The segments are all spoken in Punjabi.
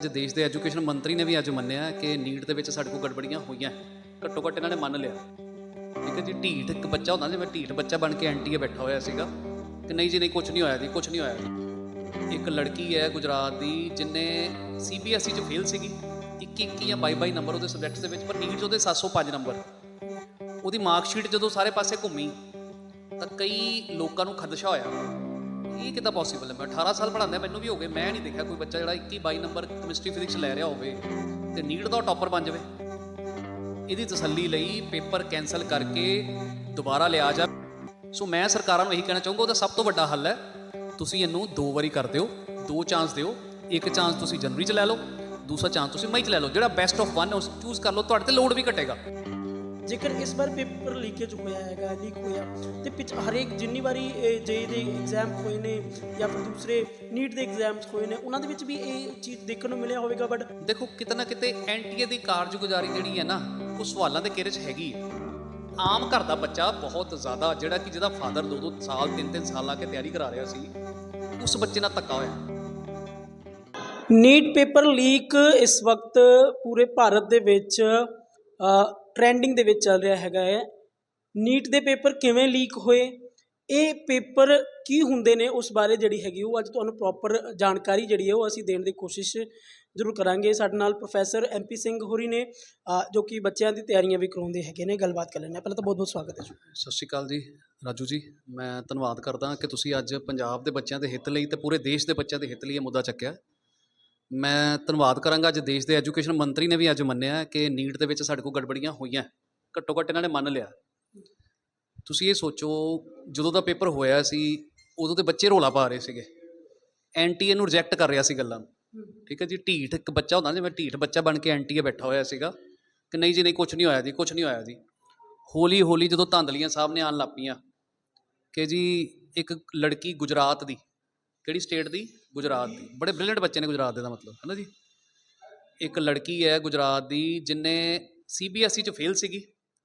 ਅੱਜ ਦੇਸ਼ ਦੇ ਐਜੂਕੇਸ਼ਨ ਮੰਤਰੀ ਨੇ ਵੀ ਅੱਜ ਮੰਨਿਆ ਕਿ ਨੀਟ ਦੇ ਵਿੱਚ ਸਾਡੇ ਕੋਲ ਗੜਬੜੀਆਂ ਹੋਈਆਂ ਘੱਟੋ ਘੱਟ ਇਹਨਾਂ ਨੇ ਮੰਨ ਲਿਆ। ਠੀਕ ਹੈ ਜੀ, ਢੀਠ ਇੱਕ ਬੱਚਾ ਹੁੰਦਾ ਜਿਵੇਂ ਢੀਠ ਬੱਚਾ ਬਣ ਕੇ ਐਨਟੀਏ ਬੈਠਾ ਹੋਇਆ ਸੀਗਾ ਕਿ ਨਹੀਂ ਜੀ, ਨਹੀਂ ਕੁਝ ਨਹੀਂ ਹੋਇਆ ਜੀ ਕੁਝ ਨਹੀਂ ਹੋਇਆ ਇੱਕ ਲੜਕੀ ਹੈ ਗੁਜਰਾਤ ਦੀ, ਜਿਨੇ ਸੀਬੀਐਸਈ ਚ ਫੇਲ ਸੀਗੀ 21 21 ਜਾਂ 22 22 ਨੰਬਰ ਉਹਦੇ ਸਬਜੈਕਟਸ ਦੇ ਵਿੱਚ, ਪਰ ਨੀਟ 'ਚ ਉਹਦੇ 705 ਨੰਬਰ ਉਹਦੀ ਮਾਰਕ ਸ਼ੀਟ ਜਦੋਂ ਸਾਰੇ ਪਾਸੇ ਘੁੰਮੀ, ਤਾਂ ਕਈ ਲੋਕਾਂ ਨੂੰ ਖਦਸ਼ਾ ਹੋਇਆ। ਇਹ ਕਿੱਦਾਂ ਪੋਸੀਬਲ ਹੈ? ਮੈਂ 18 ਸਾਲ ਪੜ੍ਹਾਉਂਦਾ, ਮੈਨੂੰ ਵੀ ਹੋ ਗਏ। ਮੈਂ ਨਹੀਂ ਦੇਖਿਆ ਕੋਈ ਬੱਚਾ ਜਿਹੜਾ 21 22 ਨੰਬਰ ਕੈਮਿਸਟਰੀ ਫਿਜ਼ਿਕਸ ਲੈ ਰਿਹਾ ਹੋਵੇ ਤੇ ਨੀਟ ਦਾ ਟੌਪਰ ਬਣ ਜਾਵੇ। ਇਹਦੀ ਤਸੱਲੀ ਲਈ ਪੇਪਰ ਕੈਨਸਲ ਕਰਕੇ ਦੁਬਾਰਾ ਲਿਆ ਜਾ। ਸੋ ਮੈਂ ਸਰਕਾਰਾਂ ਨੂੰ ਇਹੀ ਕਹਿਣਾ ਚਾਹੂੰਗਾ, ਉਹਦਾ ਸਭ ਤੋਂ ਵੱਡਾ ਹੱਲ ਹੈ, ਤੁਸੀਂ ਇਹਨੂੰ ਦੋ ਵਾਰੀ ਕਰ ਦਿਓ, ਦੋ ਚਾਂਸ ਦਿਓ। ਇੱਕ ਚਾਂਸ ਤੁਸੀਂ ਜਨਵਰੀ 'ਚ ਲੈ ਲਓ, ਦੂਸਰਾ ਚਾਂਸ ਤੁਸੀਂ ਮਈ 'ਚ ਲੈ ਲਓ। ਜਿਹੜਾ ਬੈਸਟ ਆਫ ਵਨ ਉਸ ਚੂਜ਼ ਕਰ ਲਓ। ਤੁਹਾਡੇ ਤੇ ਲੋਡ ਵੀ ਘਟੇਗਾ। ਜੇਕਰ ਇਸ ਵਾਰ ਪੇਪਰ ਲੀਕੇਜ ਹੋਇਆ ਹੈਗਾ ਲੀਕ ਹੋਇਆ ਤੇ ਪਿਛ ਹਰੇਕ ਜਿੰਨੀ ਵਾਰੀ ਜੇ ਦੇ ਐਗਜ਼ਾਮ ਹੋਏ ਨੇ ਜਾਂ ਫਿਰ ਦੂਸਰੇ ਨੀਟ ਦੇ ਐਗਜ਼ਾਮਸ ਹੋਏ ਨੇ ਉਹਨਾਂ ਦੇ ਵਿੱਚ ਵੀ ਇਹ ਚੀਜ਼ ਦੇਖਣ ਨੂੰ ਮਿਲਿਆ ਹੋਵੇਗਾ ਬਟ ਦੇਖੋ ਕਿਤੇ ਨਾ ਕਿਤੇ ਐਨਟੀਏ ਦੀ ਕਾਰਜਗੁਜ਼ਾਰੀ ਜਿਹੜੀ ਹੈ ਨਾ ਉਹ ਸਵਾਲਾਂ ਦੇ ਘੇਰੇ 'ਚ ਹੈਗੀ ਹੈ। ਆਮ ਘਰ ਦਾ ਬੱਚਾ ਬਹੁਤ ਜ਼ਿਆਦਾ ਜਿਹੜਾ ਕਿ ਜਿਹਦਾ ਫਾਦਰ ਦੋ ਦੋ ਸਾਲ ਤਿੰਨ ਤਿੰਨ ਸਾਲ ਲਾ ਕੇ ਤਿਆਰੀ ਕਰਾ ਰਿਹਾ ਸੀ ਉਸ ਬੱਚੇ ਨਾਲ ਧੱਕਾ ਹੋਇਆ। ਨੀਟ ਪੇਪਰ ਲੀਕ ਇਸ ਵਕਤ ਪੂਰੇ ਭਾਰਤ ਦੇ ਵਿੱਚ ਟ੍ਰੈਂਡਿੰਗ ਦੇ ਵਿੱਚ ਚੱਲ ਰਿਹਾ ਹੈਗਾ ਹੈ। ਨੀਟ ਦੇ ਪੇਪਰ ਕਿਵੇਂ ਲੀਕ ਹੋਏ, ਇਹ ਪੇਪਰ ਕੀ ਹੁੰਦੇ ਨੇ ਉਸ ਬਾਰੇ ਜਿਹੜੀ ਹੈਗੀ ਉਹ ਅੱਜ ਤੁਹਾਨੂੰ ਪ੍ਰੋਪਰ ਜਾਣਕਾਰੀ ਜਿਹੜੀ ਹੈ ਉਹ ਅਸੀਂ ਦੇਣ ਦੀ ਕੋਸ਼ਿਸ਼ ਜ਼ਰੂਰ ਕਰਾਂਗੇ। ਸਾਡੇ ਨਾਲ ਪ੍ਰੋਫੈਸਰ ਐਮਪੀ ਸਿੰਘ ਹੋਰੀ ਨੇ ਜੋ ਕਿ ਬੱਚਿਆਂ ਦੀ ਤਿਆਰੀਆਂ ਵੀ ਕਰਾਉਂਦੇ ਹੈਗੇ ਨੇ, ਗੱਲਬਾਤ ਕਰ ਲੈਂਦੇ ਹਾਂ। ਪਹਿਲਾਂ ਤਾਂ ਬਹੁਤ ਬਹੁਤ ਸਵਾਗਤ ਹੈ ਜੀ। ਸਤਿ ਸ਼੍ਰੀ ਅਕਾਲ ਜੀ, ਰਾਜੂ ਜੀ, ਮੈਂ ਧੰਨਵਾਦ ਕਰਦਾ ਕਿ ਤੁਸੀਂ ਅੱਜ ਪੰਜਾਬ ਦੇ ਬੱਚਿਆਂ ਦੇ ਹਿੱਤ ਲਈ ਤੇ ਪੂਰੇ ਦੇਸ਼ ਦੇ ਬੱਚਿਆਂ ਦੇ ਹਿੱਤ ਲਈ ਇਹ ਮੁੱਦਾ ਚੱਕਿਆ। ਮੈਂ ਧੰਨਵਾਦ ਕਰਾਂਗਾ ਅੱਜ ਦੇਸ਼ ਦੇ ਐਜੂਕੇਸ਼ਨ ਮੰਤਰੀ ਨੇ ਵੀ ਅੱਜ ਮੰਨਿਆ ਕਿ ਨੀਟ ਦੇ ਵਿੱਚ ਸਾਡੇ ਕੋਲ ਗੜਬੜੀਆਂ ਹੋਈਆਂ ਘੱਟੋ ਘੱਟ ਇਹਨਾਂ ਨੇ ਮੰਨ ਲਿਆ। ਤੁਸੀਂ ਇਹ ਸੋਚੋ, ਜਦੋਂ ਦਾ ਪੇਪਰ ਹੋਇਆ ਸੀ, ਉਦੋਂ ਤੇ ਬੱਚੇ ਰੋਲਾ ਪਾ ਰਹੇ ਸੀਗੇ। ਐਨਟੀਏ ਨੂੰ ਰਿਜੈਕਟ ਕਰ ਰਿਹਾ ਸੀ ਗੱਲਾਂ ਨੂੰ। ਠੀਕ ਹੈ ਜੀ, ਢੀਠ ਇੱਕ ਬੱਚਾ ਹੁੰਦਾ ਜਿਵੇਂ ਢੀਠ ਬੱਚਾ ਬਣ ਕੇ ਐਨਟੀਏ ਬੈਠਾ ਹੋਇਆ ਸੀਗਾ, ਕਿ ਨਹੀਂ ਜੀ, ਨਹੀਂ ਕੁਝ ਨਹੀਂ ਹੋਇਆ ਜੀ ਕੁਝ ਨਹੀਂ ਹੋਇਆ ਜੀ। ਹੌਲੀ ਹੌਲੀ ਜਦੋਂ ਧਾਂਦਲੀਆਂ ਸਾਹਿਬ ਨੇ ਆਉਣ ਲੱਪੀਆਂ ਕਿ ਜੀ ਇੱਕ ਲੜਕੀ ਗੁਜਰਾਤ ਦੀ ਕਿਹੜੀ ਸਟੇਟ ਦੀ? ਗੁਜਰਾਤ ਦੀ। ਬੜੇ ਬ੍ਰਿਲੀਅੰਟ ਬੱਚੇ ਨੇ ਗੁਜਰਾਤ ਦੇ ਦਾ ਮਤਲਬ ਹੈ ਨਾ ਜੀ? ਇੱਕ ਲੜਕੀ ਹੈ ਗੁਜਰਾਤ ਦੀ, ਜਿਨੇ ਸੀਬੀਐਸਈ ਚ ਫੇਲ ਸੀਗੀ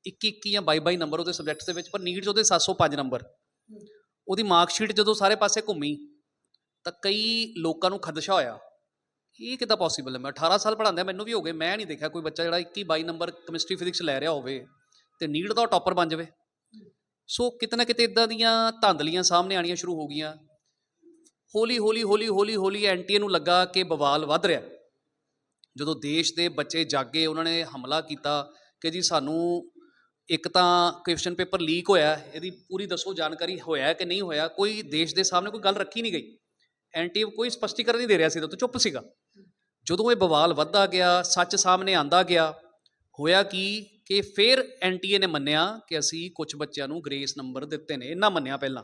21 21 ਜਾਂ 22 22 ਨੰਬਰ ਉਹਦੇ ਸਬਜੈਕਟਸ ਦੇ ਵਿੱਚ, ਪਰ ਨੀਟ 'ਚ ਉਹਦੇ 705 ਨੰਬਰ ਉਹਦੀ ਮਾਰਕ ਸ਼ੀਟ ਜਦੋਂ ਸਾਰੇ ਪਾਸੇ ਘੁੰਮੀ, ਤਾਂ ਕਈ ਲੋਕਾਂ ਨੂੰ ਖਦਸ਼ਾ ਹੋਇਆ ਇਹ ਕਿੱਦਾਂ ਪੋਸੀਬਲ ਹੈ? ਮੈਂ 18 ਸਾਲ ਪੜ੍ਹਾਉਂਦਾ ਮੈਨੂੰ ਵੀ ਹੋ ਗਏ, ਮੈਂ ਨਹੀਂ ਦੇਖਿਆ ਕੋਈ ਬੱਚਾ ਜਿਹੜਾ 21 22 ਨੰਬਰ ਕੈਮਿਸਟਰੀ ਫਿਜ਼ਿਕਸ ਲੈ ਰਿਹਾ ਹੋਵੇ, ਤੇ ਨੀਟ ਦਾ ਟੌਪਰ ਬਣ ਜਾਵੇ। ਸੋ ਕਿਤੇ ਨਾ ਕਿਤੇ ਇਦਾਂ ਦੀਆਂ ਧਾਂਦਲੀਆਂ ਸਾਹਮਣੇ ਆਣੀਆਂ ਸ਼ੁਰੂ ਹੋ ਗਈਆਂ ਹੌਲੀ ਹੌਲੀ ਹੌਲੀ ਹੌਲੀ ਹੌਲੀ ਐਨਟੀਏ ਨੂੰ ਲੱਗਾ ਕਿ ਬਵਾਲ ਵੱਧ ਰਿਹਾ। ਜਦੋਂ ਦੇਸ਼ ਦੇ ਬੱਚੇ ਜਾਗੇ, ਉਹਨਾਂ ਨੇ ਹਮਲਾ ਕੀਤਾ ਕਿ ਜੀ ਸਾਨੂੰ ਇੱਕ ਤਾਂ ਕੁਐਸਚਨ ਪੇਪਰ ਲੀਕ ਹੋਇਆ, ਇਹਦੀ ਪੂਰੀ ਦੱਸੋ ਜਾਣਕਾਰੀ ਹੋਇਆ ਕਿ ਨਹੀਂ ਹੋਇਆ? ਕੋਈ ਦੇਸ਼ ਦੇ ਸਾਹਮਣੇ ਕੋਈ ਗੱਲ ਰੱਖੀ ਨਹੀਂ ਗਈ। ਐਨਟੀਏ ਕੋਈ ਸਪਸ਼ਟੀਕਰਨ ਨਹੀਂ ਦੇ ਰਿਹਾ ਸੀ ਤਾਂ ਚੁੱਪ ਸੀਗਾ। ਜਦੋਂ ਇਹ ਬਵਾਲ ਵੱਧਦਾ ਗਿਆ, ਸੱਚ ਸਾਹਮਣੇ ਆਂਦਾ ਗਿਆ, ਹੋਇਆ ਕੀ ਕਿ ਫਿਰ ਐਨਟੀਏ ਨੇ ਮੰਨਿਆ ਕਿ ਅਸੀਂ ਕੁਝ ਬੱਚਿਆਂ ਨੂੰ ਗ੍ਰੇਸ ਨੰਬਰ ਦਿੱਤੇ ਨੇ। ਇਹਨਾਂ ਮੰਨਿਆ ਪਹਿਲਾਂ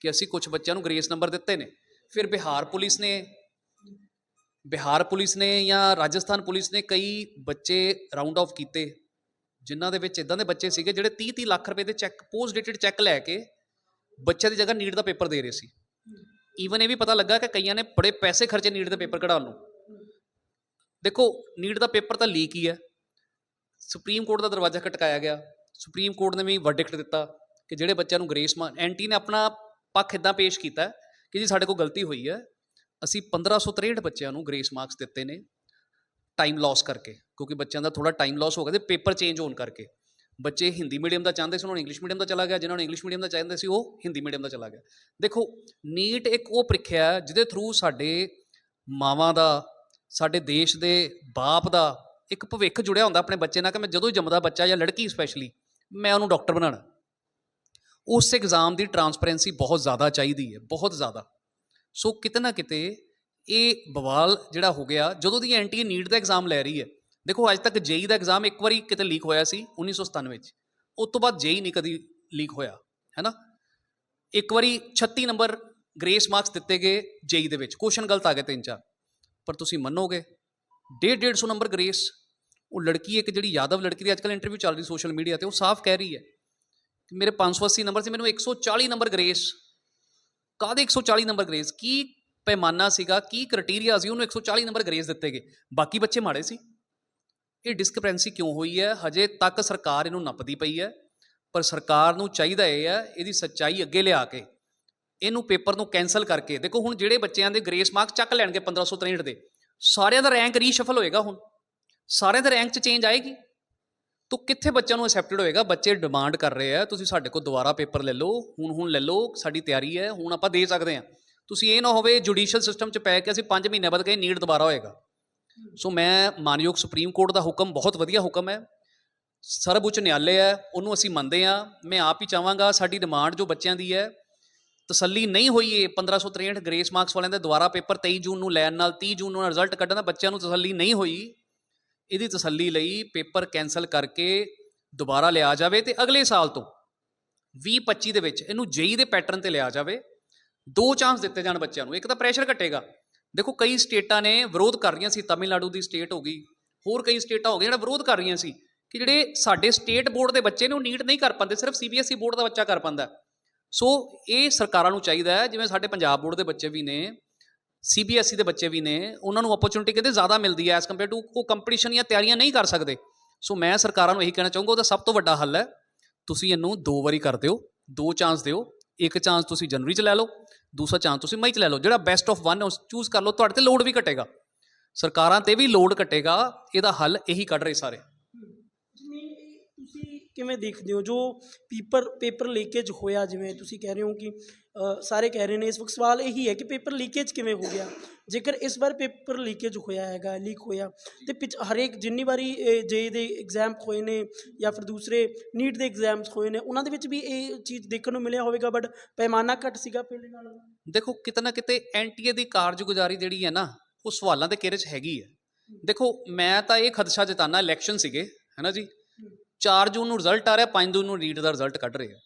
ਕਿ ਅਸੀਂ ਕੁਝ ਬੱਚਿਆਂ ਨੂੰ ਗ੍ਰੇਸ ਨੰਬਰ ਦਿੱਤੇ ਨੇ। ਫਿਰ ਬਿਹਾਰ ਪੁਲਿਸ ਨੇ, ਬਿਹਾਰ ਪੁਲਿਸ ਨੇ ਜਾਂ ਰਾਜਸਥਾਨ ਪੁਲਿਸ ਨੇ ਕਈ ਬੱਚੇ ਰਾਉਂਡ ਆਫ ਕੀਤੇ, ਜਿਨ੍ਹਾਂ ਦੇ ਵਿੱਚ ਇਦਾਂ ਦੇ ਬੱਚੇ ਸੀਗੇ ਜਿਹੜੇ 30 30 ਲੱਖ ਰੁਪਏ ਦੇ ਚੈੱਕ ਪੋਸਟ ਡੇਟਡ ਚੈੱਕ ਲੈ ਕੇ ਬੱਚਿਆਂ ਦੀ ਜਗ੍ਹਾ ਨੀਟ ਦਾ ਪੇਪਰ ਦੇ ਰਹੇ ਸੀ। ਈਵਨ ਇਹ ਵੀ ਪਤਾ ਲੱਗਾ ਕਿ ਕਈਆਂ ਨੇ ਬੜੇ ਪੈਸੇ ਖਰਚੇ ਨੀਟ ਦੇ ਪੇਪਰ ਕਢਾਉਣ ਨੂੰ। ਦੇਖੋ, ਨੀਟ ਦਾ ਪੇਪਰ ਤਾਂ ਲੀਕ ਹੀ ਹੈ। ਸੁਪਰੀਮ ਕੋਰਟ ਦਾ ਦਰਵਾਜ਼ਾ ਖਟਕਾਇਆ ਗਿਆ। ਸੁਪਰੀਮ ਕੋਰਟ ਨੇ ਵੀ ਵਰਡਿਕਟ ਦਿੱਤਾ ਕਿ ਜਿਹੜੇ ਬੱਚਿਆਂ ਨੂੰ ਗ੍ਰੇਸ ਮਾਰ ਐਂਟੀ ਨੇ ਆਪਣਾ ਪੱਖ ਇਦਾਂ ਪੇਸ਼ ਕੀਤਾ ਕਿ ਜੀ ਸਾਡੇ ਕੋਲ ਗਲਤੀ ਹੋਈ ਹੈ, ਅਸੀਂ 1563 ਬੱਚਿਆਂ ਨੂੰ ਗ੍ਰੇਸ ਮਾਰਕਸ ਦਿੱਤੇ ਨੇ ਟਾਈਮ ਲਾਸ ਕਰਕੇ, ਕਿਉਂਕਿ ਬੱਚਿਆਂ ਦਾ ਥੋੜਾ ਟਾਈਮ ਲਾਸ ਹੋ ਗਿਆ ਤੇ ਪੇਪਰ ਚੇਂਜ ਹੋਣ ਕਰਕੇ। ਬੱਚੇ ਹਿੰਦੀ ਮੀਡੀਅਮ ਦਾ ਚਾਹੁੰਦੇ ਸੀ, ਉਹਨਾਂ ਨੂੰ ਇੰਗਲਿਸ਼ ਮੀਡੀਅਮ ਦਾ ਚਲਾ ਗਿਆ, ਜਿਨ੍ਹਾਂ ਨੂੰ ਇੰਗਲਿਸ਼ ਮੀਡੀਅਮ ਦਾ ਚਾਹੁੰਦੇ ਸੀ, ਉਹ ਹਿੰਦੀ ਮੀਡੀਅਮ ਦਾ ਚਲਾ ਗਿਆ। ਦੇਖੋ ਨੀਟ ਇੱਕ ਉਹ ਪ੍ਰੀਖਿਆ ਹੈ, ਜਿਹਦੇ ਥਰੂ ਸਾਡੇ ਮਾਵਾਂ ਦਾ, ਸਾਡੇ ਦੇਸ਼ ਦੇ ਬਾਪ ਦਾ ਇੱਕ ਭਵਿੱਖ ਜੁੜਿਆ ਹੁੰਦਾ ਆਪਣੇ ਬੱਚੇ ਨਾਲ ਕਿ ਮੈਂ ਜਦੋਂ ਜੰਮਦਾ ਬੱਚਾ ਜਾਂ ਲੜਕੀ ਸਪੈਸ਼ਲੀ ਮੈਂ ਉਹਨੂੰ ਡਾਕਟਰ ਬਣਾਉਣਾ। ਉਸ ਐਗਜ਼ਾਮ ਦੀ ਟਰਾਂਸਪੇਰੈਂਸੀ ਬਹੁਤ ਜ਼ਿਆਦਾ ਚਾਹੀਦੀ ਹੈ, ਬਹੁਤ ਜ਼ਿਆਦਾ। ਸੋ ਕਿਤੇ ਨਾ ਕਿਤੇ ਇਹ ਬਵਾਲ ਜਿਹੜਾ ਹੋ ਗਿਆ, ਜਦੋਂ ਦੀ ਐਨਟੀ ਨੀਟ ਦਾ ਐਗਜ਼ਾਮ ਲੈ ਰਹੀ ਹੈ, ਦੇਖੋ ਅੱਜ ਤੱਕ ਜੇਈ ਦਾ ਐਗਜ਼ਾਮ ਇੱਕ ਵਾਰੀ ਕਿਤੇ ਲੀਕ ਹੋਇਆ ਸੀ 1997 ਵਿੱਚ, ਉਸ ਤੋਂ ਬਾਅਦ ਜੇਈ ਨਹੀਂ ਕਦੀ ਲੀਕ ਹੋਇਆ ਹੈ ਨਾ ਇੱਕ ਵਾਰੀ 36 ਨੰਬਰ ਗ੍ਰੇਸ ਮਾਰਕਸ ਦਿੱਤੇ ਗਏ ਜੇਈ ਦੇ ਵਿੱਚ ਕੁਐਸਚਨ ਗਲਤ ਆ ਗਏ ਤਿੰਨ ਚਾਰ, ਪਰ ਤੁਸੀਂ ਮੰਨੋਗੇ? 1.5 150 ਨੰਬਰ ਗ੍ਰੇਸ ਉਹ ਲੜਕੀ ਇੱਕ ਜਿਹੜੀ ਯਾਦਵ ਲੜਕੀ ਦੀ ਅੱਜਕੱਲ ਇੰਟਰਵਿਊ ਚੱਲ ਰਹੀ ਸੋਸ਼ਲ ਮੀਡੀਆ ਤੇ, ਉਹ ਸਾਫ਼ ਕਹਿ ਰਹੀ ਹੈ ਕਿ ਮੇਰੇ 580 ਨੰਬਰ ਸੀ, ਮੈਨੂੰ 140 ਨੰਬਰ ਗ੍ਰੇਸ ਕਾਹਦੇ 140 ਨੰਬਰ ਗ੍ਰੇਸ ਕੀ ਪੈਮਾਨਾ ਸੀਗਾ, ਕੀ ਕ੍ਰਾਈਟੇਰੀਆ ਸੀ, ਉਹਨੂੰ 140 ਨੰਬਰ ਗ੍ਰੇਸ ਦਿੱਤੇ ਗਏ। ਬਾਕੀ ਬੱਚੇ ਮਾੜੇ ਸੀ। ਇਹ ਡਿਸਕ੍ਰਿਪੈਂਸੀ ਕਿਉਂ ਹੋਈ ਹੈ? ਹਜੇ ਤੱਕ ਸਰਕਾਰ ਇਹਨੂੰ ਨੱਪਦੀ ਪਈ ਹੈ, ਪਰ ਸਰਕਾਰ ਨੂੰ ਚਾਹੀਦਾ ਇਹ ਹੈ, ਇਹਦੀ ਸੱਚਾਈ ਅੱਗੇ ਲਿਆ ਕੇ, ਇਹਨੂੰ ਪੇਪਰ ਨੂੰ ਕੈਨਸਲ ਕਰਕੇ। ਦੇਖੋ, ਹੁਣ ਜਿਹੜੇ ਬੱਚਿਆਂ ਦੇ ਗ੍ਰੇਸ ਮਾਰਕਸ ਚੱਕ ਲੈਣਗੇ 1563 ਦੇ, ਸਾਰਿਆਂ ਦਾ ਰੈਂਕ ਰੀਸ਼ਫਲ ਹੋਏਗਾ ਹੁਣ। ਸਾਰਿਆਂ ਦੇ ਰੈਂਕ 'ਚ ਚੇਂਜ ਆਏਗੀ। ਤੋ ਕਿੱਥੇ ਬੱਚਿਆਂ ਨੂੰ ਅਸੈਪਟਡ ਹੋਏਗਾ? ਬੱਚੇ ਡਿਮਾਂਡ ਕਰ ਰਹੇ ਆ, ਤੁਸੀਂ ਸਾਡੇ ਕੋਲ ਦੁਬਾਰਾ ਪੇਪਰ ਲੈ ਲਓ, ਹੁਣ ਹੁਣ ਲੈ ਲਓ, ਸਾਡੀ ਤਿਆਰੀ ਹੈ, ਹੁਣ ਆਪਾਂ ਦੇ ਸਕਦੇ ਹਾਂ। ਤੁਸੀਂ ਇਹ ਨਾ ਹੋਵੇ ਜੁਡੀਸ਼ੀਅਲ ਸਿਸਟਮ 'ਚ ਪੈ ਕੇ ਅਸੀਂ 5 ਮਹੀਨੇ ਬਾਅਦ ਕਹੇ ਨੀਟ ਦੁਬਾਰਾ ਹੋਏਗਾ। ਸੋ ਮੈਂ ਮਾਨਯੋਗ ਸੁਪਰੀਮ ਕੋਰਟ ਦਾ ਹੁਕਮ, ਬਹੁਤ ਵਧੀਆ ਹੁਕਮ ਹੈ। ਸਰਬ ਉੱਚ ਨਿਆਲੇ ਹੈ, ਉਹਨੂੰ ਅਸੀਂ ਮੰਨਦੇ ਹਾਂ। ਮੈਂ ਆਪ ਹੀ ਚਾਹਾਂਗਾ ਸਾਡੀ ਡਿਮਾਂਡ ਜੋ ਬੱਚਿਆਂ ਦੀ ਹੈ, ਤਸੱਲੀ ਨਹੀਂ ਹੋਈ ਇਹ 1563 ਗ੍ਰੇਸ ਮਾਰਕਸ ਵਾਲਿਆਂ ਦੇ ਦੁਬਾਰਾ ਪੇਪਰ 23 ਜੂਨ ਨੂੰ ਲੈਣ ਨਾਲ 30 ਜੂਨ ਨੂੰ ਰਿਜ਼ਲਟ ਕੱਢਣ ਦਾ, ਬੱਚਿਆਂ ਨੂੰ ਤਸੱਲੀ ਨਹੀਂ ਹੋਈ। ਇਹਦੀ ਤਸੱਲੀ ਲਈ ਪੇਪਰ ਕੈਨਸਲ ਕਰਕੇ ਦੁਬਾਰਾ ਲਿਆ ਜਾਵੇ ਤੇ ਅਗਲੇ ਸਾਲ ਤੋਂ 2025 ਦੇ ਵਿੱਚ ਇਹਨੂੰ ਜੇਈ ਦੇ ਪੈਟਰਨ ਤੇ ਲਿਆ ਜਾਵੇ। ਦੋ ਚਾਂਸ ਦਿੱਤੇ ਜਾਣ ਬੱਚਿਆਂ ਨੂੰ, ਇੱਕ ਤਾਂ ਪ੍ਰੈਸ਼ਰ ਘਟੇਗਾ। ਦੇਖੋ ਕਈ ਸਟੇਟਾਂ ਨੇ ਵਿਰੋਧ ਕਰ ਰਹੀਆਂ ਸੀ, ਤਾਮਿਲਨਾਡੂ ਦੀ ਸਟੇਟ ਹੋ ਗਈ, ਹੋਰ ਕਈ ਸਟੇਟਾਂ ਹੋ ਗਈਆਂ ਜਿਹੜਾ ਵਿਰੋਧ ਕਰ ਰਹੀਆਂ ਸੀ ਕਿ ਜਿਹੜੇ ਸਾਡੇ ਸਟੇਟ ਬੋਰਡ ਦੇ ਬੱਚੇ ਨੇ ਉਹ ਨੀਟ ਨਹੀਂ ਕਰ ਪਾਉਂਦੇ, ਸਿਰਫ ਸੀਬੀਐਸਈ ਬੋਰਡ ਦਾ ਬੱਚਾ ਕਰ ਪਾਉਂਦਾ। ਸੋ ਇਹ ਸਰਕਾਰਾਂ ਨੂੰ ਚਾਹੀਦਾ ਹੈ, ਜਿਵੇਂ ਸਾਡੇ ਪੰਜਾਬ ਬੋਰਡ ਦੇ ਬੱਚੇ ਵੀ ਨੇ ਸੀਬੀਐਸਈ ਦੇ ਬੱਚੇ ਵੀ ਨੇ, ਉਹਨਾਂ ਨੂੰ ਓਪਰਚੁਨਿਟੀ ਕਿਤੇ ਜ਼ਿਆਦਾ ਮਿਲਦੀ ਹੈ ਐਸ ਕੰਪੇਅਰ ਟੂ ਉਹ ਕੰਪੀਟੀਸ਼ਨ ਜਾਂ ਤਿਆਰੀਆਂ ਨਹੀਂ ਕਰ ਸਕਦੇ। ਸੋ ਮੈਂ ਸਰਕਾਰਾਂ ਨੂੰ ਇਹੀ ਕਹਿਣਾ ਚਾਹੂੰਗਾ, ਉਹਦਾ ਸਭ ਤੋਂ ਵੱਡਾ ਹੱਲ ਹੈ, ਤੁਸੀਂ ਇਹਨੂੰ ਦੋ ਵਾਰੀ ਕਰ ਦਿਓ, ਦੋ ਚਾਂਸ ਦਿਓ, ਇੱਕ ਚਾਂਸ ਤੁਸੀਂ ਜਨਵਰੀ 'ਚ ਲੈ ਲਓ, ਦੂਸਰਾ ਚਾਂਸ ਤੁਸੀਂ ਮਈ 'ਚ ਲੈ ਲਓ, ਜਿਹੜਾ ਬੈਸਟ ਆਫ ਵਨ ਉਸ ਚੂਜ਼ ਕਰ ਲਓ, ਤੁਹਾਡੇ ਤੇ ਲੋਡ ਵੀ ਘਟੇਗਾ। ਸਰਕਾਰਾਂ ਤੇ ਵੀ ਲੋਡ ਘਟੇਗਾ, ਇਹਦਾ ਹੱਲ ਇਹੀ ਕੱਢ ਰਹੇ ਸਾਰੇ। ਤੁਸੀਂ ਕਿਵੇਂ ਦੇਖਦੇ ਹੋ, ਜੋ ਪੇਪਰ ਪੇਪਰ ਲੀਕੇਜ ਹੋਇਆ, ਜਿਵੇਂ ਤੁਸੀਂ ਕਹਿ ਰਹੇ ਹੋ ਕਿ ਸਾਰੇ ਕਹਿ ਰਹੇ ਨੇ, ਇਸ ਵਕਤ ਸਵਾਲ ਇਹੀ ਹੈ ਕਿ ਪੇਪਰ ਲੀਕੇਜ ਕਿਵੇਂ ਹੋ ਗਿਆ? ਜੇਕਰ ਇਸ ਵਾਰ ਪੇਪਰ ਲੀਕੇਜ ਹੋਇਆ ਹੈਗਾ ਲੀਕ ਹੋਇਆ, ਤੇ ਪਿਛ ਹਰੇਕ ਜਿੰਨੀ ਵਾਰੀ ਜੇ ਦੇ ਐਗਜ਼ਾਮ ਹੋਏ ਨੇ ਜਾਂ ਫਿਰ ਦੂਸਰੇ ਨੀਟ ਦੇ ਐਗਜ਼ਾਮਸ ਹੋਏ ਨੇ, ਉਹਨਾਂ ਦੇ ਵਿੱਚ ਵੀ ਇਹ ਚੀਜ਼ ਦੇਖਣ ਨੂੰ ਮਿਲਿਆ ਹੋਵੇਗਾ ਬਟ ਪੈਮਾਨਾ ਘੱਟ ਸੀਗਾ ਪਹਿਲੇ ਨਾਲ। ਦੇਖੋ, ਕਿਤੇ ਨਾ ਕਿਤੇ ਐਨਟੀਏ ਦੀ ਕਾਰਜਗੁਜ਼ਾਰੀ ਜਿਹੜੀ ਹੈ ਨਾ, ਉਹ ਸਵਾਲਾਂ ਦੇ ਘੇਰੇ 'ਚ ਹੈਗੀ ਹੈ। ਦੇਖੋ, ਮੈਂ ਤਾਂ ਇਹ ਖਦਸ਼ਾ ਜਤਾਨਾ ਇਲੈਕਸ਼ਨ ਸੀਗੇ ਹੈਨਾ ਜੀ? 4 ਜੂਨ ਨੂੰ ਰਿਜ਼ਲਟ ਆ ਰਿਹਾ 5 ਜੂਨ ਨੂੰ ਨੀਟ ਦਾ ਰਿਜ਼ਲਟ ਕੱਢ ਰਹੇ ਆ।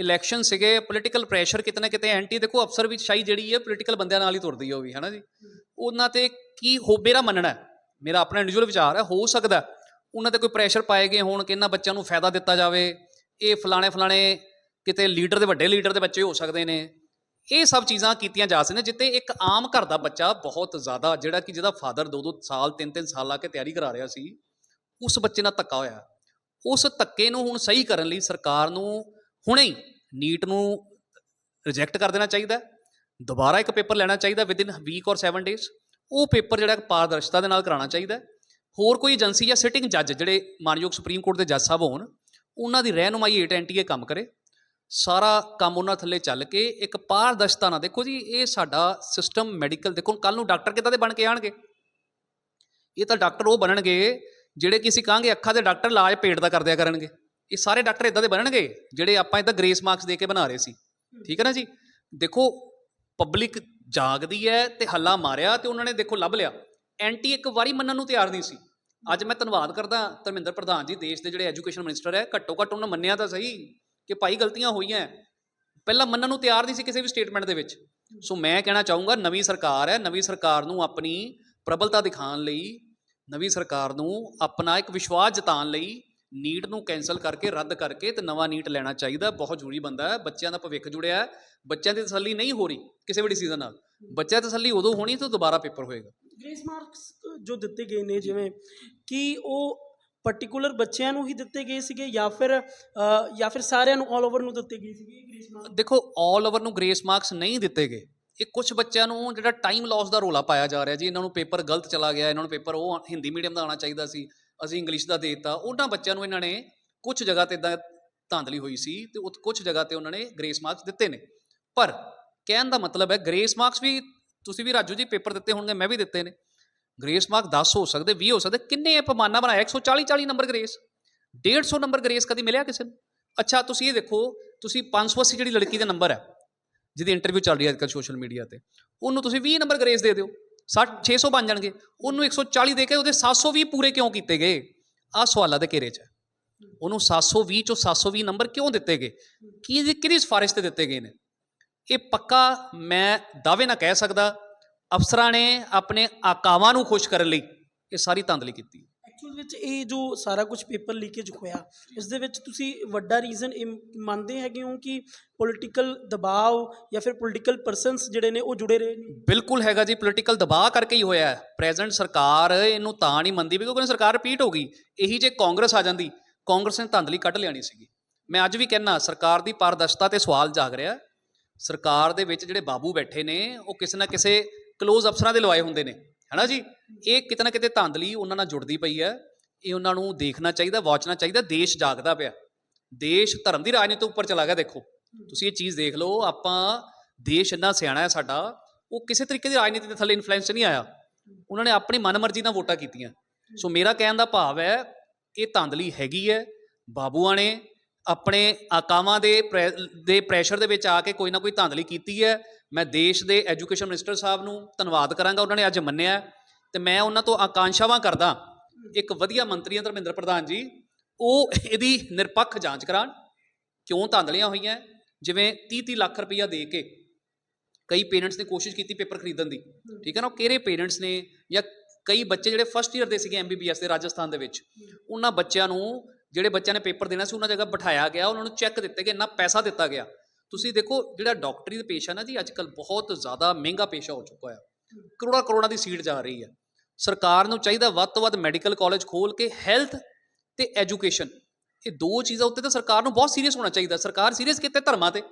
ਇਲੈਕਸ਼ਨ ਸੀਗੇ ਪੋਲੀਟੀਕਲ ਪ੍ਰੈਸ਼ਰ ਕਿਤੇ ਨਾ ਕਿਤੇ ਐਂਟੀ ਦੇਖੋ ਅਫਸਰ ਵੀ ਸ਼ਾਹੀ ਜਿਹੜੀ ਹੈ ਪੋਲੀਟੀਕਲ ਬੰਦਿਆਂ ਨਾਲ ਹੀ ਤੁਰਦੀ ਹੈ ਉਹ ਵੀ, ਹੈਨਾ ਜੀ? ਉਹਨਾਂ ਤੇ ਕੀ ਹੋ, ਮੇਰਾ ਮੰਨਣਾ ਮੇਰਾ ਆਪਣਾ ਇੰਡੀਵਿਜੂਅਲ ਵਿਚਾਰ ਹੈ, ਹੋ ਸਕਦਾ ਉਹਨਾਂ ਤੇ ਕੋਈ ਪ੍ਰੈਸ਼ਰ ਪਾਏ ਗਏ ਹੋਣ ਕਿ ਇਹਨਾਂ ਬੱਚਿਆਂ ਨੂੰ ਫਾਇਦਾ ਦਿੱਤਾ ਜਾਵੇ, ਇਹ ਫਲਾਣੇ ਫਲਾਣੇ ਕਿਤੇ ਲੀਡਰ ਦੇ ਵੱਡੇ ਲੀਡਰ ਦੇ ਬੱਚੇ ਹੋ ਸਕਦੇ ਨੇ, ਇਹ ਸਭ ਚੀਜ਼ਾਂ ਕੀਤੀਆਂ ਜਾ ਸਕਦੀਆਂ ਜਿੱਤੇ ਇੱਕ ਆਮ ਘਰ ਦਾ ਬੱਚਾ ਬਹੁਤ ਜ਼ਿਆਦਾ, ਜਿਹੜਾ ਕਿ ਜਿਹਦਾ ਫਾਦਰ ਦੋ ਦੋ ਸਾਲ, ਤਿੰਨ ਤਿੰਨ ਸਾਲ ਲਾ ਕੇ ਤਿਆਰੀ ਕਰਾ ਰਿਹਾ ਸੀ, ਉਸ ਬੱਚੇ ਨਾਲ ਧੱਕਾ ਹੋਇਆ। ਉਸ ਧੱਕੇ ਨੂੰ ਹੁਣ ਸਹੀ ਕਰਨ ਲਈ ਸਰਕਾਰ ਨੂੰ ਹੁਣੇ ਹੀ ਨੀਟ ਨੂੰ ਰਿਜੈਕਟ ਕਰ ਦੇਣਾ ਚਾਹੀਦਾ ਦੁਬਾਰਾ ਇੱਕ ਪੇਪਰ ਲੈਣਾ ਚਾਹੀਦਾ ਵਿਦਿਨ ਵੀਕ ਔਰ 7 ਡੇਜ਼ ਉਹ ਪੇਪਰ ਜਿਹੜਾ ਪਾਰਦਰਸ਼ਤਾ ਦੇ ਨਾਲ ਕਰਾਉਣਾ ਚਾਹੀਦਾ ਹੋਰ ਕੋਈ ਏਜੰਸੀ ਜਾਂ ਸਿਟਿੰਗ ਜੱਜ ਜਿਹੜੇ ਮਾਨਯੋਗ ਸੁਪਰੀਮ ਕੋਰਟ ਦੇ ਜੱਜ ਸਾਹਿਬ ਹੋਣ, ਉਹਨਾਂ ਦੀ ਰਹਿਨੁਮਾਈ ਹੇਠ ਐਨਟੀਏ ਕੰਮ ਕਰੇ। ਸਾਰਾ ਕੰਮ ਉਹਨਾਂ ਥੱਲੇ ਚੱਲ ਕੇ ਇੱਕ ਪਾਰਦਰਸ਼ਤਾ ਨਾਲ, ਦੇਖੋ ਜੀ, ਇਹ ਸਾਡਾ ਸਿਸਟਮ ਮੈਡੀਕਲ ਦੇਖੋ ਕੱਲ ਨੂੰ ਡਾਕਟਰ ਕਿੱਦਾਂ ਦੇ ਬਣ ਕੇ ਆਣਗੇ ਇਹ ਤਾਂ ਡਾਕਟਰ ਉਹ ਬਣਨਗੇ ਜਿਹੜੇ ਕਿ ਅਸੀਂ ਕਹਾਂਗੇ ਅੱਖਾਂ ਦੇ ਡਾਕਟਰ ਇਲਾਜ ਪੇਟ ਦਾ ਕਰਦਿਆ ਕਰਨਗੇ। ਇਹ ਸਾਰੇ ਡਾਕਟਰ ਇਦਾਂ ਦੇ ਬਣਨਗੇ, ਜਿਹੜੇ ਆਪਾਂ ਇਦਾਂ ਗ੍ਰੇਸ ਮਾਰਕਸ ਦੇ ਕੇ ਬਣਾ ਰਹੇ ਸੀ। ਠੀਕ ਹੈ ਨਾ ਜੀ? ਦੇਖੋ ਪਬਲਿਕ ਜਾਗਦੀ ਹੈ ਤੇ ਹੱਲਾ ਮਾਰਿਆ ਤੇ ਉਹਨਾਂ ਨੇ ਦੇਖੋ ਲੱਭ ਲਿਆ। ਐਂਟੀ ਇੱਕ ਵਾਰੀ ਮੰਨਣ ਨੂੰ ਤਿਆਰ ਨਹੀਂ ਸੀ। ਅੱਜ ਮੈਂ ਧੰਨਵਾਦ ਕਰਦਾ ਧਰਮਿੰਦਰ ਪ੍ਰਧਾਨ ਜੀ, ਦੇਸ਼ ਦੇ ਜਿਹੜੇ ਐਜੂਕੇਸ਼ਨ ਮਿਨਿਸਟਰ ਹੈ। ਘੱਟੋ ਘੱਟ ਉਹਨਾਂ ਮੰਨਿਆ ਤਾਂ ਸਹੀ ਕਿ ਭਾਈ ਗਲਤੀਆਂ ਹੋਈਆਂ। ਪਹਿਲਾਂ ਮੰਨਣ ਨੂੰ ਤਿਆਰ ਨਹੀਂ ਸੀ ਕਿਸੇ ਵੀ ਸਟੇਟਮੈਂਟ ਦੇ ਵਿੱਚ। ਸੋ ਮੈਂ ਕਹਿਣਾ ਚਾਹੂੰਗਾ, ਨਵੀਂ ਸਰਕਾਰ ਹੈ। ਨਵੀਂ ਸਰਕਾਰ ਨੂੰ ਆਪਣੀ ਪ੍ਰਬਲਤਾ ਦਿਖਾਉਣ ਲਈ, ਨਵੀਂ ਸਰਕਾਰ ਨੂੰ ਆਪਣਾ ਇੱਕ ਵਿਸ਼ਵਾਸ ਜਤਾਉਣ ਲਈ ਨੀਟ ਨੂੰ ਕੈਨਸਲ ਕਰਕੇ ਰੱਦ ਕਰਕੇ ਤੇ ਨਵਾਂ ਨੀਟ ਲੈਣਾ ਚਾਹੀਦਾ। ਬਹੁਤ ਜ਼ਰੂਰੀ ਬੰਦਾ ਹੈ। ਬੱਚਿਆਂ ਦਾ ਭਵਿੱਖ ਜੁੜਿਆ ਹੈ। ਬੱਚਿਆਂ ਦੀ ਤਸੱਲੀ ਨਹੀਂ ਹੋ ਰਹੀ ਕਿਸੇ ਵੀ ਡਿਸੀਜਨ ਨਾਲ। ਬੱਚਿਆਂ ਦੀ ਤਸੱਲੀ ਉਦੋਂ ਹੋਣੀ ਤੇ ਦੁਬਾਰਾ ਪੇਪਰ ਹੋਏਗਾ। ਗ੍ਰੇਸ ਮਾਰਕਸ ਜੋ ਦਿੱਤੇ ਗਏ ਨੇ ਜਿਵੇਂ ਕਿ ਉਹ ਪਾਰਟਿਕੂਲਰ ਬੱਚਿਆਂ ਨੂੰ ਹੀ ਦਿੱਤੇ ਗਏ ਸੀਗੇ ਜਾਂ ਫਿਰ ਜਾਂ ਫਿਰ ਸਾਰਿਆਂ ਨੂੰ ਆਲ ਓਵਰ ਨੂੰ ਦਿੱਤੇ ਗਏ ਸੀਗੇ? ਗ੍ਰੇਸ ਮਾਰਕਸ ਦੇਖੋ 올 ਓਵਰ ਨੂੰ ਗ੍ਰੇਸ ਮਾਰਕਸ ਨਹੀਂ ਦਿੱਤੇ ਗਏ। ਇਹ ਕੁਝ ਬੱਚਿਆਂ ਨੂੰ ਜਿਹੜਾ ਟਾਈਮ ਲਾਸ ਦਾ ਰੋਲਾ ਪਾਇਆ ਜਾ ਰਿਹਾ ਜੀ। ਇਹਨਾਂ ਨੂੰ ਪੇਪਰ ਗਲਤ ਚਲਾ ਗਿਆ। ਇਹਨਾਂ ਨੂੰ ਪੇਪਰ ਉਹ ਹਿੰਦੀ ਮੀਡੀਅਮ ਦਾ ਆਉਣਾ ਚਾਹੀਦਾ ਸੀ। ਅਸੀਂ ਇੰਗਲਿਸ਼ ਦਾ ਦੇ ਦਿੱਤਾ, ਉਹਨਾਂ ਬੱਚਿਆਂ ਨੂੰ ਇਹਨਾਂ ਨੇ ਕੁਝ ਜਗ੍ਹਾ ਤੇ ਇਦਾਂ ਧਾਂਦਲੀ ਹੋਈ ਸੀ ਤੇ ਉਹ ਕੁਝ ਜਗ੍ਹਾ ਤੇ ਉਹਨਾਂ ਨੇ ਗ੍ਰੇਸ ਮਾਰਕਸ ਦਿੱਤੇ ਨੇ। ਪਰ ਕਹਿਣ ਦਾ ਮਤਲਬ ਹੈ ਗ੍ਰੇਸ ਮਾਰਕਸ ਵੀ ਤੁਸੀਂ ਵੀ ਰਾਜੂ ਜੀ ਪੇਪਰ ਦਿੱਤੇ ਹੋਣਗੇ, ਮੈਂ ਵੀ ਦਿੱਤੇ ਨੇ। ਗ੍ਰੇਸ ਮਾਰਕ 10 ਹੋ ਸਕਦੇ 20 ਹੋ ਸਕਦੇ, ਕਿੰਨੇ ਪੈਮਾਨਾ ਬਣਾਇਆ? 140 40 ਨੰਬਰ ਗ੍ਰੇਸ 150 ਨੰਬਰ ਗ੍ਰੇਸ ਕਦੀ ਮਿਲਿਆ ਕਿਸੇ ਨੂੰ? ਅੱਛਾ, ਤੁਸੀਂ ਇਹ ਦੇਖੋ, ਤੁਸੀਂ 580 ਜਿਹੜੀ ਲੜਕੀ ਦਾ ਨੰਬਰ ਹੈ, ਜਿਹਦੀ ਇੰਟਰਵਿਊ ਚੱਲ ਰਹੀ ਹੈ ਅੱਜਕੱਲ ਸੋਸ਼ਲ ਮੀਡੀਆ ਤੇ, ਉਹਨੂੰ ਤੁਸੀਂ 20 ਨੰਬਰ ਗ੍ਰੇਸ ਦੇ ਦਿਓ। 60 600 ਬਣ ਜਾਣਗੇ। ਉਹਨੂੰ 140 ਦੇ ਕੇ ਉਹਦੇ 720 ਪੂਰੇ ਕਿਉਂ ਕੀਤੇ ਗਏ? ਆਹ ਸਵਾਲਾਂ ਦੇ ਘੇਰੇ 'ਚ। ਹੈ ਉਹਨੂੰ 720 ਚੋਂ 720 ਨੰਬਰ ਕਿਉਂ ਦਿੱਤੇ ਗਏ? ਕੀ ਕਿਹਦੀ ਸਿਫਾਰਿਸ਼ ਤੇ ਦਿੱਤੇ ਗਏ ਨੇ? ਇਹ ਪੱਕਾ ਮੈਂ ਦਾਅਵੇ ਨਾਲ ਕਹਿ ਸਕਦਾ। ਅਫਸਰਾਂ ਨੇ ਆਪਣੇ ਆਕਾਵਾਂ ਨੂੰ ਖੁਸ਼ ਕਰਨ ਲਈ ਇਹ ਸਾਰੀ ਧਾਂਦਲੀ ਕੀਤੀ। ਐਕਚੁਅਲ ਵਿੱਚ ਇਹ ਜੋ ਸਾਰਾ ਕੁਝ ਪੇਪਰ ਲੀਕੇਜ ਹੋਇਆ ਇਸ ਦੇ ਵਿੱਚ ਤੁਸੀਂ ਵੱਡਾ ਰੀਜ਼ਨ ਇਹ ਮੰਨਦੇ ਹੈਗੇ ਹੋ ਕਿ ਪੋਲਿਟੀਕਲ ਦਬਾਅ ਜਾਂ ਫਿਰ ਪੋਲਿਟੀਕਲ ਪਰਸਨਸ ਜਿਹੜੇ ਨੇ ਉਹ ਜੁੜੇ ਰਹੇ ਨੇ? ਬਿਲਕੁਲ ਹੈਗਾ ਜੀ ਪੋਲੀਟੀਕਲ ਦਬਾਅ ਕਰਕੇ ਹੀ ਹੋਇਆ ਹੈ। ਪ੍ਰੈਜ਼ੈਂਟ ਸਰਕਾਰ ਇਹਨੂੰ ਤਾਂ ਨਹੀਂ ਮੰਨਦੀ ਵੀ ਕਿਉਂਕਿ ਸਰਕਾਰ ਰਿਪੀਟ ਹੋ ਗਈ। ਇਹੀ ਜੇ ਕਾਂਗਰਸ ਆ ਜਾਂਦੀ, ਕਾਂਗਰਸ ਨੇ ਧੰਦਲੀ ਕੱਢ ਲਿਆਣੀ ਸੀਗੀ। ਮੈਂ ਅੱਜ ਵੀ ਕਹਿਣਾ ਸਰਕਾਰ ਦੀ ਪਾਰਦਰਸ਼ਤਾ ਤੇ ਸਵਾਲ ਜਾਗ ਰਿਹਾ ਸਰਕਾਰ ਦੇ ਵਿੱਚ ਜਿਹੜੇ ਬਾਬੂ ਬੈਠੇ ਨੇ, ਉਹ ਕਿਸੇ ਨਾ ਕਿਸੇ ਕਲੋਜ਼ ਅਫਸਰਾਂ ਦੇ ਲਵਾਏ ਹੁੰਦੇ ਨੇ। ਹੈਨਾ ਜੀ? ਇਹ ਕਿਤੇ ਨਾ ਕਿਤੇ ਧਾਂਦਲੀ ਉਹਨਾਂ ਨਾਲ ਜੁੜਦੀ ਪਈ ਹੈ। ਇਹ ਉਹਨਾਂ ਨੂੰ ਦੇਖਣਾ ਚਾਹੀਦਾ, ਵਾਚਣਾ ਚਾਹੀਦਾ, ਦੇਸ਼ ਜਾਗਦਾ ਪਿਆ। ਦੇਸ਼ ਧਰਮ ਦੀ ਰਾਜਨੀਤੀ ਉੱਪਰ ਚਲਾ ਗਿਆ, ਦੇਖੋ। ਤੁਸੀਂ ਇਹ ਚੀਜ਼ ਦੇਖ ਲਓ, ਆਪਾਂ ਦੇਸ਼ ਇੰਨਾ ਸਿਆਣਾ ਹੈ ਸਾਡਾ, ਉਹ ਕਿਸੇ ਤਰੀਕੇ ਦੀ ਰਾਜਨੀਤੀ ਦੇ ਥੱਲੇ ਇਨਫਲੂਐਂਸ ਨਹੀਂ ਆਇਆ। ਉਹਨਾਂ ਨੇ ਆਪਣੀ ਮਨਮਰਜ਼ੀ ਨਾਲ ਵੋਟਾਂ ਕੀਤੀਆਂ। ਸੋ ਮੇਰਾ ਕਹਿਣ ਦਾ ਭਾਵ ਹੈ, ਇਹ ਧਾਂਦਲੀ ਹੈਗੀ ਹੈ। ਬਾਬੂਆਂ ਨੇ ਆਪਣੇ ਆਕਾਵਾਂ ਦੇ ਪ੍ਰੈ- ਦੇ ਪ੍ਰੈਸ਼ਰ ਦੇ ਵਿੱਚ ਆ ਕੇ ਕੋਈ ਨਾ ਕੋਈ ਧਾਂਦਲੀ ਕੀਤੀ ਹੈ। ਮੈਂ ਦੇਸ਼ ਦੇ ਐਜੂਕੇਸ਼ਨ ਮਿਨਿਸਟਰ ਸਾਹਿਬ ਨੂੰ ਧੰਨਵਾਦ ਕਰਾਂਗਾ, ਉਹਨਾਂ ਨੇ ਅੱਜ ਮੰਨਿਆ ਹੈ। ਤੇ ਮੈਂ ਉਹਨਾਂ ਤੋਂ ਆਕਾਂਸ਼ਾਵਾਂ ਕਰਦਾ ਇੱਕ ਵਧੀਆ ਮੰਤਰੀ ਹੈ ਧਰਮਿੰਦਰ ਪ੍ਰਧਾਨ ਜੀ, ਉਹ ਇਹਦੀ ਨਿਰਪੱਖ ਜਾਂਚ ਕਰਾਉਣ। ਕਿਉਂ ਧਾਂਦਲੀਆਂ ਹੋਈਆਂ? ਜਿਵੇਂ 30 30 ਲੱਖ ਰੁਪਈਆ ਦੇ ਕੇ ਕਈ ਪੇਰੈਂਟਸ ਨੇ ਕੋਸ਼ਿਸ਼ ਕੀਤੀ ਪੇਪਰ ਖਰੀਦਣ ਦੀ। ਠੀਕ ਹੈ ਨਾ? ਉਹ ਕਿਹੜੇ ਪੇਰੈਂਟਸ ਨੇ? ਜਾਂ ਕਈ ਬੱਚੇ ਜਿਹੜੇ ਫਸਟ ਈਅਰ ਦੇ ਸੀਗੇ ਐਮਬੀਬੀਐਸ ਦੇ ਰਾਜਸਥਾਨ ਦੇ ਵਿੱਚ। ਉਹਨਾਂ ਬੱਚਿਆਂ ਨੂੰ, ਜਿਹੜੇ ਬੱਚਿਆਂ ਨੇ ਪੇਪਰ ਦੇਣਾ ਸੀ, ਉਹਨਾਂ ਜਗ੍ਹਾ ਬਿਠਾਇਆ ਗਿਆ, ਉਹਨਾਂ ਨੂੰ ਚੈੱਕ ਦਿੱਤੇ ਗਏ, ਇੰਨਾ ਪੈਸਾ ਦਿੱਤਾ ਗਿਆ। ਤੁਸੀਂ ਦੇਖੋ, ਜਿਹੜਾ ਡਾਕਟਰੀ ਦਾ ਪੇਸ਼ਾ ਨਾ ਜੀ ਅੱਜ ਕੱਲ ਬਹੁਤ ਜ਼ਿਆਦਾ ਮਹਿੰਗਾ ਪੇਸ਼ਾ ਹੋ ਚੁੱਕਾ ਹੈ ਕਰੋੜਾਂ ਕਰੋੜਾਂ ਦੀ ਸੀਟ ਜਾ ਰਹੀ ਹੈ ਸਰਕਾਰ ਨੂੰ ਚਾਹੀਦਾ ਵੱਧ ਤੋਂ ਵੱਧ ਮੈਡੀਕਲ ਕਾਲਜ ਖੋਲ ਕੇ ਹੈਲਥ ਤੇ ਐਜੂਕੇਸ਼ਨ ਇਹ ਦੋ ਚੀਜ਼ਾਂ ਉੱਤੇ ਤਾਂ ਸਰਕਾਰ ਨੂੰ ਬਹੁਤ ਸੀਰੀਅਸ ਹੋਣਾ ਚਾਹੀਦਾ। ਸਰਕਾਰ ਸੀਰੀਅਸ ਕਿਤੇ ਧਰਮਾਂ ਤੇ?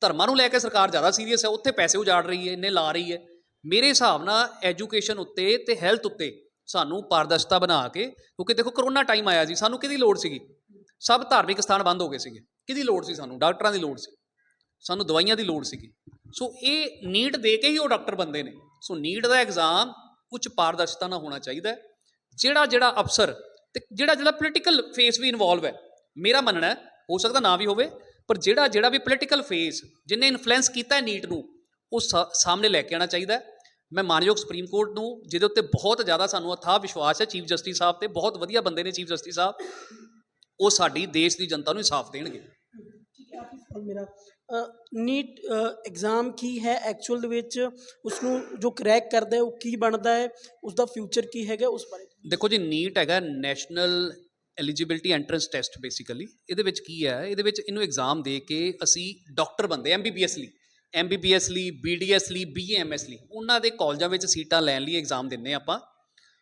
ਧਰਮਾਂ ਨੂੰ ਲੈ ਕੇ ਸਰਕਾਰ ਜ਼ਿਆਦਾ ਸੀਰੀਅਸ ਹੈ ਉੱਥੇ ਪੈਸੇ ਉਜਾੜ ਰਹੀ ਹੈ, ਇੰਨੇ ਲਾ ਰਹੀ ਹੈ। ਮੇਰੇ ਹਿਸਾਬ ਨਾਲ ਐਜੂਕੇਸ਼ਨ ਉੱਤੇ ਤੇ ਹੈਲਥ ਉੱਤੇ ਸਾਨੂੰ ਪਾਰਦਰਸ਼ਤਾ ਬਣਾ ਕੇ, ਕਿਉਂਕਿ ਦੇਖੋ, ਕਰੋਨਾ ਟਾਈਮ ਆਇਆ ਜੀ, ਸਾਨੂੰ ਕਿਹਦੀ ਲੋੜ ਸੀਗੀ? ਸਭ ਧਾਰਮਿਕ ਸਥਾਨ ਬੰਦ ਹੋ ਗਏ ਸੀਗੇ। ਕਿਹਦੀ ਲੋੜ ਸੀ ਸਾਨੂੰ? ਡਾਕਟਰਾਂ ਦੀ ਲੋੜ ਸੀ। ਸਾਨੂੰ ਦਵਾਈਆਂ ਦੀ ਲੋੜ ਸੀਗੀ। ਸੋ ਇਹ ਨੀਟ ਦੇ ਕੇ ਹੀ ਉਹ ਡਾਕਟਰ ਬੰਦੇ ਨੇ। ਸੋ ਨੀਟ ਦਾ ਐਗਜ਼ਾਮ ਉੱਚ ਪਾਰਦਰਸ਼ਤਾ ਨਾਲ ਹੋਣਾ ਚਾਹੀਦਾ ਜਿਹੜਾ ਜਿਹੜਾ ਅਫਸਰ ਤੇ ਜਿਹੜਾ ਜਿਹੜਾ ਪੋਲੀਟੀਕਲ ਫੇਸ ਵੀ ਇਨਵੋਲਵ ਹੈ, ਮੇਰਾ ਮੰਨਣਾ ਹੈ, ਹੋ ਸਕਦਾ ਨਾ ਵੀ ਹੋਵੇ, ਪਰ ਜਿਹੜਾ ਜਿਹੜਾ ਵੀ ਪੋਲੀਟੀਕਲ ਫੇਸ ਜਿਹਨੇ ਇਨਫਲੂਐਂਸ ਕੀਤਾ ਹੈ ਨੀਟ ਨੂੰ, ਉਹ ਸਾ- ਸਾਹਮਣੇ ਲੈ ਕੇ ਆਉਣਾ ਚਾਹੀਦਾ ਮੈਂ ਮਾਨਯੋਗ ਸੁਪਰੀਮ ਕੋਰਟ ਨੂੰ, ਜਿਹਦੇ ਉੱਤੇ ਬਹੁਤ ਜ਼ਿਆਦਾ ਸਾਨੂੰ ਅਥਾਹ ਵਿਸ਼ਵਾਸ ਹੈ, ਚੀਫ ਜਸਟਿਸ ਸਾਹਿਬ ਤੇ, ਬਹੁਤ ਵਧੀਆ ਬੰਦੇ ਨੇ ਚੀਫ ਜਸਟਿਸ ਸਾਹਿਬ, ਉਹ ਸਾਡੀ ਦੇਸ਼ ਦੀ ਜਨਤਾ ਨੂੰ ਇਨਸਾਫ ਦੇਣਗੇ ਠੀਕ ਹੈ ਆਖਰੀ ਸਵਾਲ ਮੇਰਾ ਨੀਟ ਐਗਜ਼ਾਮ ਕੀ ਹੈ? ਐਕਚੁਅਲ ਦੇ ਵਿੱਚ ਉਸ ਨੂੰ ਜੋ ਕਰੈਕ ਕਰਦਾ ਹੈ ਉਹ ਕੀ ਬਣਦਾ ਹੈ? ਉਸ ਦਾ ਫਿਊਚਰ ਕੀ ਹੈਗਾ? ਉਸ ਬਾਰੇ ਦੇਖੋ ਜੀ ਨੀਟ ਹੈਗਾ national eligibility entrance test basically ਇਹਦੇ ਵਿੱਚ ਕੀ ਹੈ? ਇਹਦੇ ਵਿੱਚ ਇਹਨੂੰ ਐਗਜ਼ਾਮ ਦੇ ਕੇ ਅਸੀਂ ਡਾਕਟਰ ਬੰਦੇ ਐਮਬੀਬੀਐਸ ਲਈ। ਐਮਬੀਬੀਐਸ ਲਈ ਬੀਡੀਐਸ ਲਈ ਬੀਏਐਮਐਸ ਲਈ। ਉਹਨਾਂ ਦੇ ਕਾਲਜਾਂ ਵਿੱਚ ਸੀਟਾਂ ਲੈਣ ਲਈ ਐਗਜ਼ਾਮ ਦਿੰਨੇ ਆਪਾਂ।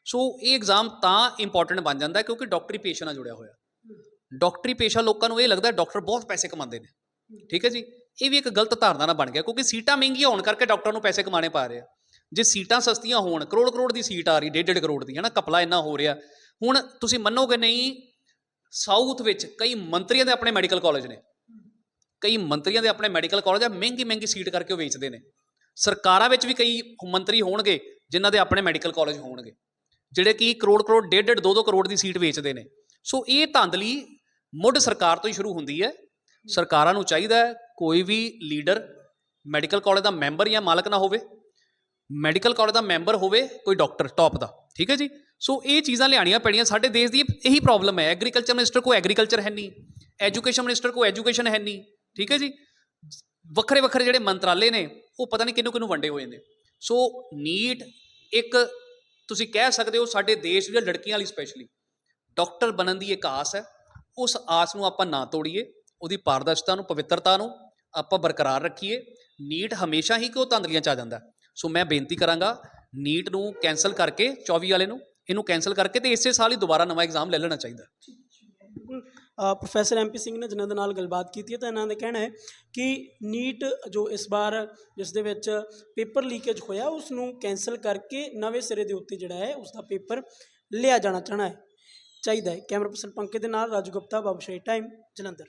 ਸੋ ਇਹ ਐਗਜ਼ਾਮ ਤਾਂ ਇੰਪੋਰਟੈਂਟ ਬਣ ਜਾਂਦਾ ਕਿਉਂਕਿ ਡਾਕਟਰੀ ਪੇਸ਼ਾ ਨਾਲ ਜੁੜਿਆ ਹੋਇਆ। ਡਾਕਟਰੀ ਪੇਸ਼ਾ ਲੋਕਾਂ ਨੂੰ ਇਹ ਲੱਗਦਾ ਡਾਕਟਰ ਬਹੁਤ ਪੈਸੇ ਕਮਾਉਂਦੇ ਨੇ। ਠੀਕ ਹੈ ਜੀ? ਇਹ ਵੀ ਇੱਕ ਗਲਤ ਧਾਰਨਾ ਨਾਲ ਬਣ ਗਿਆ ਕਿਉਂਕਿ ਸੀਟਾਂ ਮਹਿੰਗੀਆਂ ਹੋਣ ਕਰਕੇ ਡਾਕਟਰਾਂ ਨੂੰ ਪੈਸੇ ਕਮਾਣੇ ਪਾ ਰਹੇ ਆ। ਜੇ ਸੀਟਾਂ ਸਸਤੀਆਂ ਹੋਣ ਕਰੋੜ ਕਰੋੜ ਦੀ ਸੀਟ ਆ ਰਹੀ ਡੇਢ ਡੇਢ ਕਰੋੜ ਦੀ ਹੈ ਨਾ ਕਪਲਾ ਇੰਨਾ ਹੋ ਰਿਹਾ। ਹੁਣ ਤੁਸੀਂ ਮੰਨੋਗੇ ਨਹੀਂ, ਸਾਊਥ ਵਿੱਚ ਕਈ ਮੰਤਰੀਆਂ ਦੇ ਆਪਣੇ ਮੈਡੀਕਲ ਕਾਲਜ ਨੇ। ਕਈ ਮੰਤਰੀਆਂ ਦੇ ਆਪਣੇ ਮੈਡੀਕਲ ਕਾਲਜ ਆ ਮਹਿੰਗੀ ਮਹਿੰਗੀ ਸੀਟ ਕਰਕੇ ਉਹ ਵੇਚਦੇ ਨੇ। ਸਰਕਾਰਾਂ ਵਿੱਚ ਵੀ ਕਈ ਮੰਤਰੀ ਹੋਣਗੇ, ਜਿਨ੍ਹਾਂ ਦੇ ਆਪਣੇ ਮੈਡੀਕਲ ਕਾਲਜ ਹੋਣਗੇ, ਜਿਹੜੇ ਕਿ ਕਰੋੜ ਕਰੋੜ ਡੇਢ ਡੇਢ ਦੋ ਦੋ ਕਰੋੜ ਦੀ ਸੀਟ ਵੇਚਦੇ ਨੇ। ਸੋ ਇਹ ਧਾਂਦਲੀ ਮੁੱਢ ਸਰਕਾਰ ਤੋਂ ਹੀ ਸ਼ੁਰੂ ਹੁੰਦੀ ਹੈ। ਸਰਕਾਰਾਂ ਨੂੰ ਚਾਹੀਦਾ ਹੈ ਕੋਈ ਵੀ ਲੀਡਰ ਮੈਡੀਕਲ ਕਾਲਜ ਦਾ ਮੈਂਬਰ ਜਾਂ ਮਾਲਕ ਨਾ ਹੋਵੇ। ਮੈਡੀਕਲ ਕਾਲਜ ਦਾ ਮੈਂਬਰ ਹੋਵੇ, ਕੋਈ ਡਾਕਟਰ ਟੌਪ ਦਾ, ਠੀਕ ਹੈ ਜੀ? ਸੋ ਇਹ ਚੀਜ਼ਾਂ ਲਿਆਣੀਆਂ ਪੈਣੀਆਂ ਸਾਡੇ ਦੇਸ਼ ਦੀ ਇਹੀ ਪ੍ਰੋਬਲਮ ਹੈ। ਐਗਰੀਕਲਚਰ ਮਿਨਿਸਟਰ ਕੋ ਐਗਰੀਕਲਚਰ ਹੈ ਨਹੀਂ। ਐਜੂਕੇਸ਼ਨ ਮਿਨਿਸਟਰ ਕੋ ਐਜੂਕੇਸ਼ਨ ਹੈ ਨਹੀਂ। ਠੀਕ ਹੈ ਜੀ? ਵੱਖਰੇ ਵੱਖਰੇ ਜਿਹੜੇ ਮੰਤਰਾਲੇ ਨੇ, ਉਹ ਪਤਾ ਨਹੀਂ ਕਿਹਨੂੰ ਕਿਹਨੂੰ ਵੰਡੇ ਹੋਏ ਨੇ। ਸੋ ਨੀਟ ਇੱਕ ਤੁਸੀਂ ਕਹਿ ਸਕਦੇ ਹੋ ਸਾਡੇ ਦੇਸ਼ ਦੀਆਂ ਲੜਕੀਆਂ ਲਈ ਸਪੈਸ਼ਲੀ ਡਾਕਟਰ ਬਣਨ ਦੀ ਇੱਕ ਆਸ ਹੈ। ਉਸ ਆਸ ਨੂੰ ਆਪਾਂ ਨਾ ਤੋੜੀਏ। ਉਹਦੀ ਪਾਰਦਰਸ਼ਤਾ ਨੂੰ ਪਵਿੱਤਰਤਾ ਨੂੰ ਆਪਾਂ ਬਰਕਰਾਰ ਰੱਖੀਏ। ਨੀਟ ਹਮੇਸ਼ਾ ਹੀ ਕਿਉਂ ਤੰਦਲੀਆਂ ਚ ਆ ਜਾਂਦਾ? ਸੋ ਮੈਂ ਬੇਨਤੀ ਕਰਾਂਗਾ ਨੀਟ ਨੂੰ ਕੈਨਸਲ ਕਰਕੇ 24 ਵਾਲੇ ਨੂੰ ਇਹਨੂੰ ਕੈਨਸਲ ਕਰਕੇ ਤੇ ਇਸੇ ਸਾਲ ਹੀ ਦੁਬਾਰਾ ਨਵਾਂ ਐਗਜ਼ਾਮ ਲੈ ਲੈਣਾ ਚਾਹੀਦਾ। ਬਿਲਕੁਲ। ਅ, ਪ੍ਰੋਫੈਸਰ ਐਮਪੀ ਸਿੰਘ ਨੇ ਜਿਨ੍ਹਾਂ ਦੇ ਨਾਲ ਗੱਲਬਾਤ ਕੀਤੀ ਹੈ ਤਾਂ ਇਹਨਾਂ ਦਾ ਕਹਿਣਾ ਹੈ ਕਿ ਨੀਟ ਜੋ ਇਸ ਵਾਰ ਜਿਸ ਦੇ ਵਿੱਚ ਪੇਪਰ ਲੀਕੇਜ ਹੋਇਆ ਉਸ ਨੂੰ ਕੈਨਸਲ ਕਰਕੇ ਨਵੇਂ ਸਿਰੇ ਦੇ ਉੱਤੇ ਜਿਹੜਾ ਹੈ ਉਸ ਦਾ ਪੇਪਰ ਲਿਆ ਜਾਣਾ ਚਾਹਣਾ ਹੈ ਚਾਹੀਦਾ ਹੈ। ਕੈਮਰਾ ਪਰਸਨ ਪੰਕਜ ਦੇ ਨਾਲ ਰਾਜੂ ਗੁਪਤਾ ਬਾਬੂਸ਼ਾਹੀ ਟਾਈਮ ਜਲੰਧਰ।